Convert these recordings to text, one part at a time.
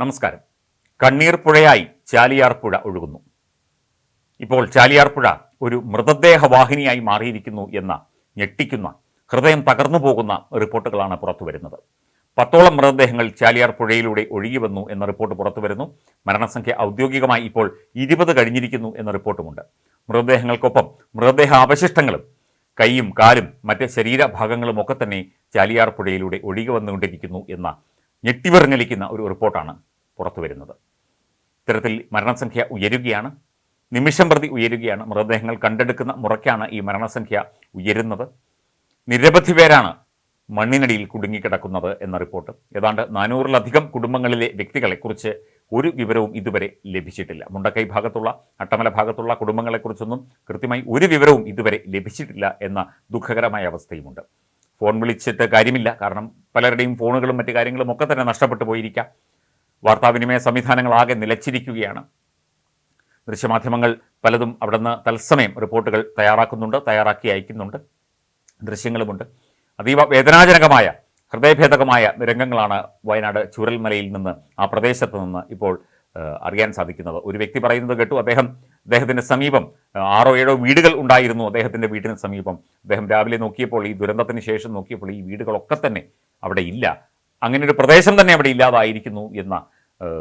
നമസ്കാരം. കണ്ണീർ പുഴയായി ചാലിയാർ പുഴ ഒഴുകുന്നു. ഇപ്പോൾ ചാലിയാർ പുഴ ഒരു മൃതദേഹ വാഹിനിയായി മാറിയിരിക്കുന്നു എന്ന ഞെട്ടിക്കുന്ന ഹൃദയം തകർന്നു പോകുന്ന റിപ്പോർട്ടുകളാണ് പുറത്തു വരുന്നത്. പത്തോളം മൃതദേഹങ്ങൾ ചാലിയാർ പുഴയിലൂടെ ഒഴുകി വന്നു എന്ന റിപ്പോർട്ട് പുറത്തു വരുന്നു. മരണസംഖ്യ ഔദ്യോഗികമായി ഇപ്പോൾ ഇരുപത് കഴിഞ്ഞിരിക്കുന്നു എന്ന റിപ്പോർട്ടുമുണ്ട്. മൃതദേഹങ്ങൾക്കൊപ്പം മൃതദേഹ അവശിഷ്ടങ്ങളും കൈയും കാലും മറ്റ് ശരീരഭാഗങ്ങളും ഒക്കെ തന്നെ ചാലിയാർ പുഴയിലൂടെ ഒഴുകി വന്നുകൊണ്ടിരിക്കുന്നു എന്ന ഞെട്ടിവിറങ്ങലിക്കുന്ന ഒരു റിപ്പോർട്ടാണ് പുറത്തു വരുന്നത്. ഇത്തരത്തിൽ മരണസംഖ്യ ഉയരുകയാണ്. നിമിഷം പ്രതി ഉയരുകയാണ്. മൃതദേഹങ്ങൾ കണ്ടെടുക്കുന്ന മുറയ്ക്കാണ് ഈ മരണസംഖ്യ ഉയരുന്നത്. നിരവധി പേരാണ് മണ്ണിനടിയിൽ കുടുങ്ങിക്കിടക്കുന്നത് എന്ന റിപ്പോർട്ട്. ഏതാണ്ട് നാനൂറിലധികം കുടുംബങ്ങളിലെ വ്യക്തികളെക്കുറിച്ച് ഒരു വിവരവും ഇതുവരെ ലഭിച്ചിട്ടില്ല. മുണ്ടക്കൈ ഭാഗത്തുള്ള അട്ടമല ഭാഗത്തുള്ള കുടുംബങ്ങളെക്കുറിച്ചൊന്നും കൃത്യമായി ഒരു വിവരവും ഇതുവരെ ലഭിച്ചിട്ടില്ല എന്ന ദുഃഖകരമായ അവസ്ഥയുമുണ്ട്. ഫോൺ വിളിച്ചിട്ട് കാര്യമില്ല. കാരണം പലരുടെയും ഫോണുകളും മറ്റു കാര്യങ്ങളും ഒക്കെ തന്നെ നഷ്ടപ്പെട്ടു പോയിരിക്കാം. വാർത്താവിനിമയ സംവിധാനങ്ങൾ ആകെ നിലച്ചിരിക്കുകയാണ്. ദൃശ്യമാധ്യമങ്ങൾ പലതും അവിടുന്ന് തത്സമയം റിപ്പോർട്ടുകൾ തയ്യാറാക്കുന്നുണ്ട് തയ്യാറാക്കി അയക്കുന്നുണ്ട്. ദൃശ്യങ്ങളുമുണ്ട്. അതീവ വേദനാജനകമായ ഹൃദയഭേദകമായ രംഗങ്ങളാണ് വയനാട് ചുരൽമലയിൽ നിന്ന് ആ പ്രദേശത്ത് നിന്ന് ഇപ്പോൾ അറിയാൻ സാധിക്കുന്നത്. ഒരു വ്യക്തി പറയുന്നത് കേട്ടു അദ്ദേഹം അദ്ദേഹത്തിന് സമീപം ആറോ ഏഴോ വീടുകൾ ഉണ്ടായിരുന്നു അദ്ദേഹത്തിന്റെ വീടിന് സമീപം. അദ്ദേഹം രാവിലെ നോക്കിയപ്പോൾ ഈ ദുരന്തത്തിന് ശേഷം നോക്കിയപ്പോൾ ഈ വീടുകളൊക്കെ തന്നെ അവിടെ ഇല്ല. അങ്ങനെ ഒരു പ്രദേശം തന്നെ അവിടെ ഇല്ലാതായിരിക്കുന്നു എന്ന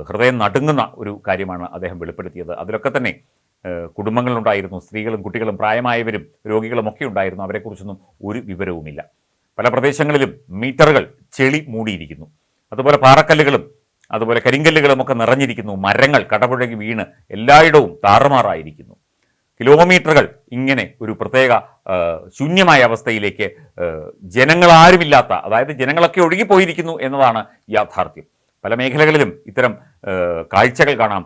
ഹൃദയം നടുങ്ങുന്ന ഒരു കാര്യമാണ് അദ്ദേഹം വെളിപ്പെടുത്തിയത്. അതിലൊക്കെ തന്നെ കുടുംബങ്ങളുണ്ടായിരുന്നു സ്ത്രീകളും കുട്ടികളും പ്രായമായവരും രോഗികളും ഒക്കെ ഉണ്ടായിരുന്നു. അവരെക്കുറിച്ചൊന്നും ഒരു വിവരവുമില്ല. പല പ്രദേശങ്ങളിലും മീറ്ററുകൾ ചെളി മൂടിയിരിക്കുന്നു. അതുപോലെ പാറക്കല്ലുകളും അതുപോലെ കരിങ്കല്ലുകളും ഒക്കെ നിറഞ്ഞിരിക്കുന്നു. മരങ്ങൾ കടപുഴകി വീണ് എല്ലായിടവും താറുമാറായിരിക്കുന്നു. കിലോമീറ്ററുകൾ ഇങ്ങനെ ഒരു പ്രത്യേക ശൂന്യമായ അവസ്ഥയിലേക്ക് ജനങ്ങളാരുമില്ലാത്ത അതായത് ജനങ്ങളൊക്കെ ഒഴുകിപ്പോയിരിക്കുന്നു എന്നതാണ് യാഥാർത്ഥ്യം. പല മേഖലകളിലും ഇത്തരം കാഴ്ചകൾ കാണാം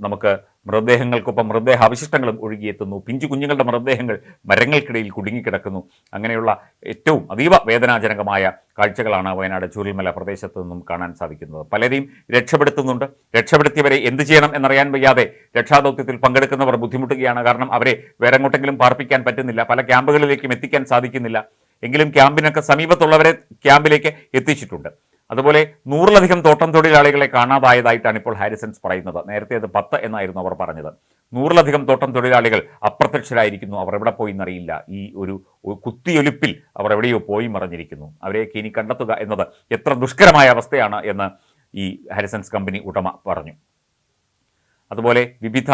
നമുക്ക് മൃതദേഹങ്ങൾക്കൊപ്പം മൃതദേഹ അവശിഷ്ടങ്ങളും ഒഴുകിയെത്തുന്നു. പിഞ്ചു കുഞ്ഞുങ്ങളുടെ മൃതദേഹങ്ങൾ മരങ്ങൾക്കിടയിൽ കുടുങ്ങിക്കിടക്കുന്നു. അങ്ങനെയുള്ള ഏറ്റവും അതീവ വേദനാജനകമായ കാഴ്ചകളാണ് വയനാട് ചൂരൽമല പ്രദേശത്ത് നിന്നും കാണാൻ സാധിക്കുന്നത്. പലരെയും രക്ഷപ്പെടുത്തുന്നുണ്ട്. രക്ഷപ്പെടുത്തിയവരെ എന്ത് ചെയ്യണം എന്നറിയാൻ വയ്യാതെ രക്ഷാദൗത്യത്തിൽ പങ്കെടുക്കുന്നവർ ബുദ്ധിമുട്ടുകയാണ്. കാരണം അവരെ വേറെ എങ്ങോട്ടെങ്കിലും പാർപ്പിക്കാൻ പറ്റുന്നില്ല. പല ക്യാമ്പുകളിലേക്കും എത്തിക്കാൻ സാധിക്കുന്നില്ല. എങ്കിലും ക്യാമ്പിനൊക്കെ സമീപത്തുള്ളവരെ ക്യാമ്പിലേക്ക് എത്തിച്ചിട്ടുണ്ട്. അതുപോലെ നൂറിലധികം തോട്ടം തൊഴിലാളികളെ കാണാതായതായിട്ടാണ് ഇപ്പോൾ ഹാരിസൺസ് പറയുന്നത്. നേരത്തെ അത് പത്ത് എന്നായിരുന്നു അവർ പറഞ്ഞത്. നൂറിലധികം തോട്ടം തൊഴിലാളികൾ അപ്രത്യക്ഷരായിരിക്കുന്നു. അവർ എവിടെ പോയി എന്നറിയില്ല. ഈ ഒരു കുത്തിയൊലിപ്പിൽ അവർ എവിടെയോ പോയി മറഞ്ഞിരിക്കുന്നു. അവരെയൊക്കെ ഇനി കണ്ടെത്തുക എന്നത് എത്ര ദുഷ്കരമായ അവസ്ഥയാണ് എന്ന് ഈ ഹാരിസൺസ് കമ്പനി ഉടമ പറഞ്ഞു. അതുപോലെ വിവിധ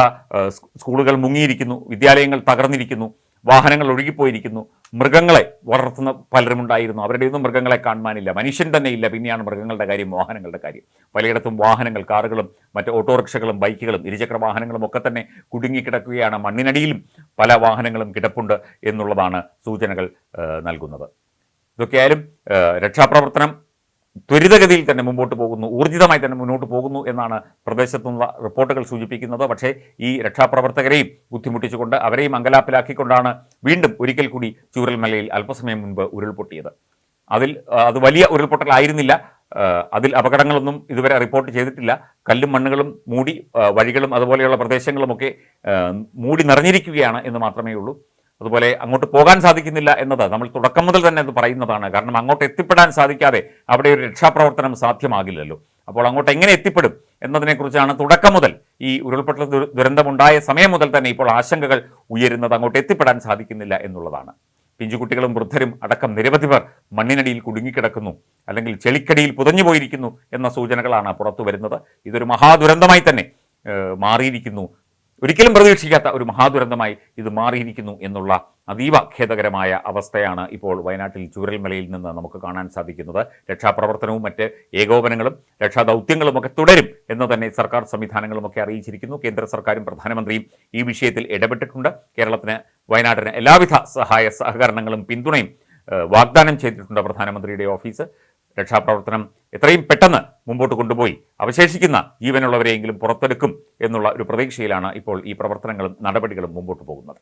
സ്കൂളുകൾ മുങ്ങിയിരിക്കുന്നു. വിദ്യാലയങ്ങൾ തകർന്നിരിക്കുന്നു. വാഹനങ്ങൾ ഒഴുകിപ്പോയിരിക്കുന്നു. മൃഗങ്ങളെ വളർത്തുന്ന പലരും ഉണ്ടായിരുന്നു. അവരുടെയൊന്നും മൃഗങ്ങളെ കാണുവാനില്ല. മനുഷ്യൻ തന്നെ ഇല്ല. പിന്നെയാണ് മൃഗങ്ങളുടെ കാര്യം വാഹനങ്ങളുടെ കാര്യം. പലയിടത്തും വാഹനങ്ങൾ കാറുകളും മറ്റ് ഓട്ടോറിക്ഷകളും ബൈക്കുകളും ഇരുചക്ര വാഹനങ്ങളും ഒക്കെ തന്നെ കുടുങ്ങിക്കിടക്കുകയാണ് മണ്ണിനടിയിലും പല വാഹനങ്ങളും കിടപ്പുണ്ട് എന്നുള്ളതാണ് സൂചനകൾ നൽകുന്നത്. ഇതൊക്കെയായാലും രക്ഷാപ്രവർത്തനം ത്വരിതഗതിയിൽ തന്നെ മുമ്പോട്ട് പോകുന്നു ഊർജിതമായി തന്നെ മുന്നോട്ട് പോകുന്നു എന്നാണ് പ്രദേശത്തുനിന്നുള്ള റിപ്പോർട്ടുകൾ സൂചിപ്പിക്കുന്നത്. പക്ഷേ ഈ രക്ഷാപ്രവർത്തകരെയും ബുദ്ധിമുട്ടിച്ചുകൊണ്ട് അവരെയും അങ്കലാപ്പിലാക്കിക്കൊണ്ടാണ് വീണ്ടും ഒരിക്കൽ കൂടി ചൂരൽമലയിൽ അല്പസമയം മുൻപ് ഉരുൾപൊട്ടിയത്. അതിൽ അത് വലിയ ഉരുൾപൊട്ടലായിരുന്നില്ല. അതിൽ അപകടങ്ങളൊന്നും ഇതുവരെ റിപ്പോർട്ട് ചെയ്തിട്ടില്ല. കല്ലും മണ്ണുകളും മൂടി വഴികളും അതുപോലെയുള്ള പ്രദേശങ്ങളുമൊക്കെ മൂടി നിറഞ്ഞിരിക്കുകയാണ് എന്ന് മാത്രമേ ഉള്ളൂ. അതുപോലെ അങ്ങോട്ട് പോകാൻ സാധിക്കുന്നില്ല എന്നത് നമ്മൾ തുടക്കം മുതൽ തന്നെ അത് പറയുന്നതാണ്. കാരണം അങ്ങോട്ട് എത്തിപ്പെടാൻ സാധിക്കാതെ അവിടെ ഒരു രക്ഷാപ്രവർത്തനം സാധ്യമാകില്ലല്ലോ. അപ്പോൾ അങ്ങോട്ട് എങ്ങനെ എത്തിപ്പെടും എന്നതിനെക്കുറിച്ചാണ് തുടക്കം മുതൽ ഈ ഉരുൾപൊട്ടൽ ദുരന്തമുണ്ടായ സമയം മുതൽ തന്നെ ഇപ്പോൾ ആശങ്കകൾ ഉയരുന്നത് അങ്ങോട്ട് എത്തിപ്പെടാൻ സാധിക്കുന്നില്ല എന്നുള്ളതാണ്. പിഞ്ചുകുട്ടികളും വൃദ്ധരും അടക്കം നിരവധി പേർ മണ്ണിനടിയിൽ കുടുങ്ങിക്കിടക്കുന്നു അല്ലെങ്കിൽ ചെളിക്കടിയിൽ പുതഞ്ഞു പോയിരിക്കുന്നു എന്ന സൂചനകളാണ് പുറത്തു വരുന്നത്. ഇതൊരു മഹാദുരന്തമായി തന്നെ മാറിയിരിക്കുന്നു ഒരിക്കലും പ്രതീക്ഷിക്കാത്ത ഒരു മഹാദുരന്തമായി ഇത് മാറിയിരിക്കുന്നു എന്നുള്ള അതീവ ഖേദകരമായ അവസ്ഥയാണ് ഇപ്പോൾ വയനാട്ടിൽ ചൂരൽമലയിൽ നിന്ന് നമുക്ക് കാണാൻ സാധിക്കുന്നത്. രക്ഷാപ്രവർത്തനവും മറ്റ് ഏകോപനങ്ങളും രക്ഷാദൗത്യങ്ങളും ഒക്കെ തുടരും എന്ന് തന്നെ സർക്കാർ സംവിധാനങ്ങളുമൊക്കെ അറിയിച്ചിരിക്കുന്നു. കേന്ദ്ര സർക്കാരും പ്രധാനമന്ത്രിയും ഈ വിഷയത്തിൽ ഇടപെട്ടിട്ടുണ്ട്. കേരളത്തിന് വയനാട്ടിന് എല്ലാവിധ സഹായ സഹകരണങ്ങളും പിന്തുണയും വാഗ്ദാനം ചെയ്തിട്ടുണ്ട് പ്രധാനമന്ത്രിയുടെ ഓഫീസ്. രക്ഷാപ്രവർത്തനം എത്രയും പെട്ടെന്ന് മുമ്പോട്ട് കൊണ്ടുപോയി അവശേഷിക്കുന്ന ജീവനുള്ളവരെയെങ്കിലും പുറത്തെടുക്കും എന്നുള്ള ഒരു പ്രതീക്ഷയിലാണ് ഇപ്പോൾ ഈ പ്രവർത്തനങ്ങളും നടപടികളും മുമ്പോട്ട് പോകുന്നത്.